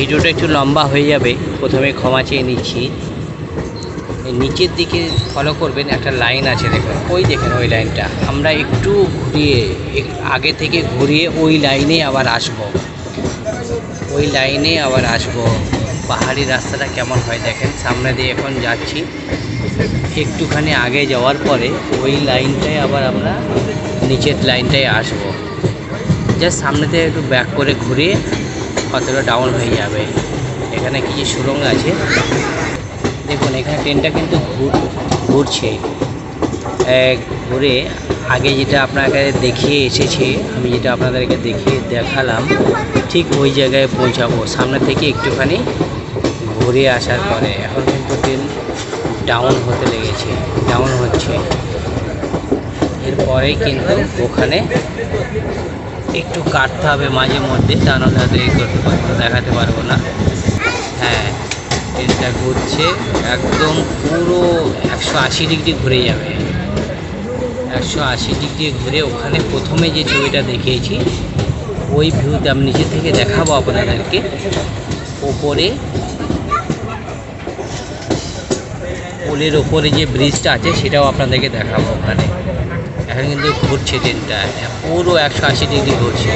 ভিডিওটা একটু লম্বা হয়ে যাবে, প্রথমে ক্ষমা চেয়ে নিচ্ছি। নিচের দিকে ফলো করবেন, একটা লাইন আছে দেখুন। ওই দেখেন, ওই লাইনটা আমরা একটু ঘুরিয়ে আগে থেকে ঘুরিয়ে ওই লাইনে আবার আসব। ওই লাইনে আবার আসব। পাহাড়ি রাস্তাটা কেমন হয় দেখেন, সামনে দিয়ে এখন যাচ্ছি। একটুখানি আগে যাওয়ার পরে ওই লাইনটায় আবার আমরা নিচের লাইনটায় আসব। জাস্ট সামনে থেকে একটু ব্যাক করে ঘুরিয়ে কতটা ডাউন হয়ে যাবে। এখানে কিছু সুরঙ্গ আছে? দেখুন, এখানে ট্রেনটা কিন্তু ঘুর, ঘুরছে। ঘুরে আগে যেটা আপনাকে দেখিয়ে এসেছে, আমি যেটা আপনাদেরকে দেখিয়ে দেখালাম, ঠিক ওই জায়গায় পৌঁছাবো। সামনে থেকে একটুখানি ঘুরে আসার পরে এখন কিন্তু ট্রেন ডাউন হতে লেগেছে ডাউন হচ্ছে। এরপরেই কিন্তু ওখানে একটু কাটতে হবে মাঝে মধ্যে, তা নাহলে হয়তো এই করতে পারব দেখাতে পারব না। হ্যাঁ ট্রেনটা ঘুরছে, একদম পুরো একশো আশি ডিগ্রি ঘুরে যাবে। একশো আশি ডিগ্রি ঘুরে ওখানে প্রথমে যে ছবিটা দেখিয়েছি, ওই ভিউতে আমি নিচে থেকে দেখাবো আপনাদেরকে। ওপরে, পোলের ওপরে যে ব্রিজটা আছে, সেটাও আপনাদেরকে দেখাবো ওখানে। এখন কিন্তু ঘুরছে ট্রেনটা পুরো একশো আশি ডিগ্রি ঘুরছে।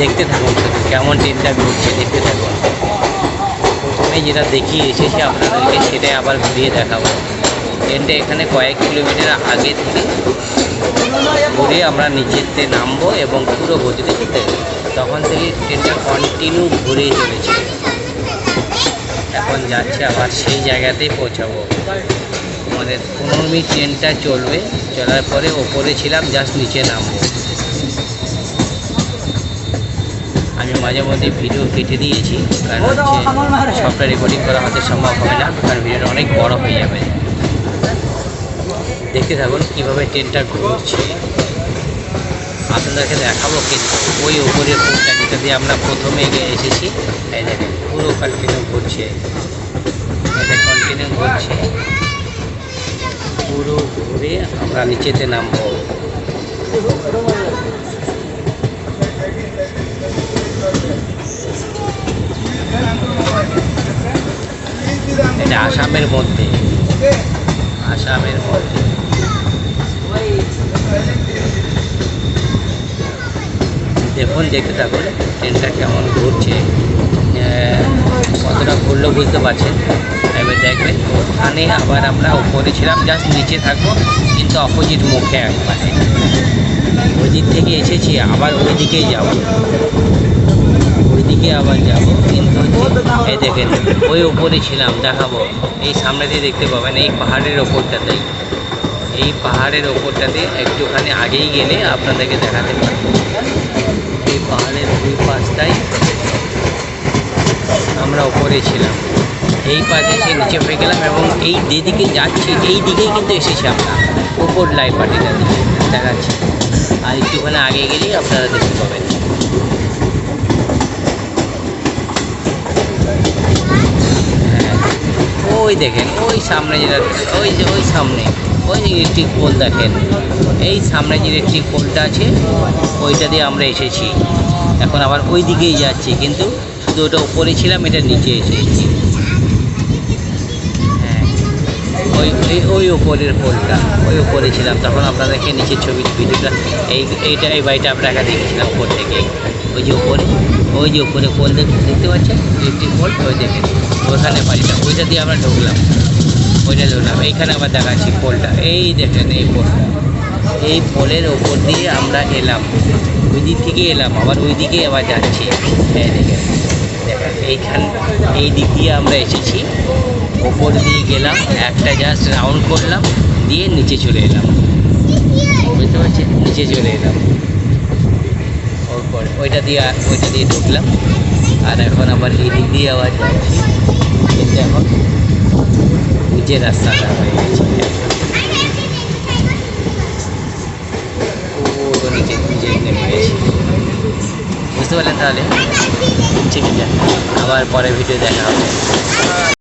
দেখতে থাকুন শুধু, কেমন ট্রেনটা ঘুরছে, দেখতে থাকুন। প্রথমে যেটা দেখিয়ে এসেছি আপনাদেরকে, সেটাই আবার ঘুরিয়ে দেখাবো। ট্রেনটা এখানে কয়েক কিলোমিটার আগে থেকে ঘুরে আমরা নিচেতে নামবো এবং পুরো গতিতে যেতে তখন থেকে ট্রেনটা কন্টিনিউ ঘুরে চলেছে। এখন যাচ্ছে আবার সেই জায়গাতেই পৌঁছাবো। আমাদের পনেরো মিনিট ট্রেনটা চলবে, চলার পরে ওপরে ছিলাম জাস্ট নিচে নামবো। আমি মাঝে মধ্যে ভিডিও কেটে দিয়েছি, কারণ হচ্ছে সবটা রেকর্ডিং করা হতে সম্ভব হবে না, কারণ ভিডিওটা অনেক বড় হয়ে যাবে। দেখতে থাকুন কীভাবে ট্রেনটা ঘুরছে। আপনাদেরকে দেখাবো, কিন্তু ওই উপরের পুলটা যেটা দিয়ে আমরা প্রথমে এগিয়ে এসেছি। এই দেখেন, পুরো কন্টিনিউ ঘুরছে। এটা কন্টিনিউ ঘুরছে। পুরো ঘুরে আমরা নিচেতে নামবো। এটা আসামের মধ্যে। আসামের মধ্যে। দেখুন দেখতে থাকুন ট্রেনটা কেমন ঘুরছে কতটা ঘুরলো বুঝতে পারছেন? এবার দেখবেন, ওখানে আবার আমরা উপরে ছিলাম জাস্ট নিচে থাকব, কিন্তু অপোজিট মুখে একবারে। ওই দিক থেকে এসেছি, আবার ওই দিকেই যাব। ওইদিকে আবার যাব, কিন্তু এই দেখেন, ওই ওপরে ছিলাম, দেখাবো। এই সামনে দিয়ে দেখতে পাবেন, এই পাহাড়ের ওপরটাতেই। এই পাহাড়ের ওপরটাতে একটুখানি আগেই গেলে আপনাদেরকে দেখাতে পারব। পাহাড়ের দুই পাশটাই আমরা ওপরে ছিলাম। এই পাশে এসে নিচে হয়ে গেলাম এবং এই যেদিকে যাচ্ছি এই দিকেই কিন্তু এসেছি আমরা। ওপর লাই পাটিটা দিকে দেখাচ্ছি। আর একটুখানি আগে গেলেই আপনারা দেখতে পাবেন। হ্যাঁ, ওই দেখেন ওই সামনে যেটা ওই যে ওই সামনে। ওই ইলেকট্রিক পোল দেখেন। এই সামনে যে ইলেকট্রিক পোলটা আছে, ওইটা দিয়ে আমরা এসেছি। এখন আবার ওই দিকেই যাচ্ছি, কিন্তু শুধু ওটা উপরে ছিলাম, এটা নিচে এসেছি। হ্যাঁ ওই ওই ওপরের পোলটা, ওই ওপরে ছিলাম। তখন আপনাদেরকে নিচের ছবি ভিডিওটা, এই, এইটা, এই বাড়িটা আপনাকে দেখেছিলাম উপর থেকে। ওই যে ওপরে ওই যে ওপরে পোল দেখ- দেখতে পাচ্ছেন? ইলেকট্রিক পোল, ওই দেখেন, ওখানে বাড়িটা, ওইটা দিয়ে আমরা ঢুকলাম। ওইটা ঢুকলাম এইখানে আবার দেখাচ্ছি পোলটা। এই দেখেন, এই পোলটা এই পোলের ওপর দিয়ে আমরা এলাম। ওই দিক থেকে এলাম, আবার ওই দিকে আবার যাচ্ছি। এই দেখেন এইখান, এই দিক দিয়ে আমরা এসেছি। ওপর দিয়ে গেলাম, একটা জাস্ট রাউন্ড করলাম, দিয়ে নিচে চলে এলাম। বুঝতে পারছেন? নিচে চলে এলাম। ওরপর ওইটা দিয়ে ওইটা দিয়ে ঢুকলাম। আর এখন আবার এই দিক দিয়ে আবার যাচ্ছি। কিন্তু এখন নিচের রাস্তাটা হয়ে গেছে। নিচে গেছি বুঝতে পারলেন তাহলে? ঠিক আছে। আবার পরে ভিডিও দেখা হবে।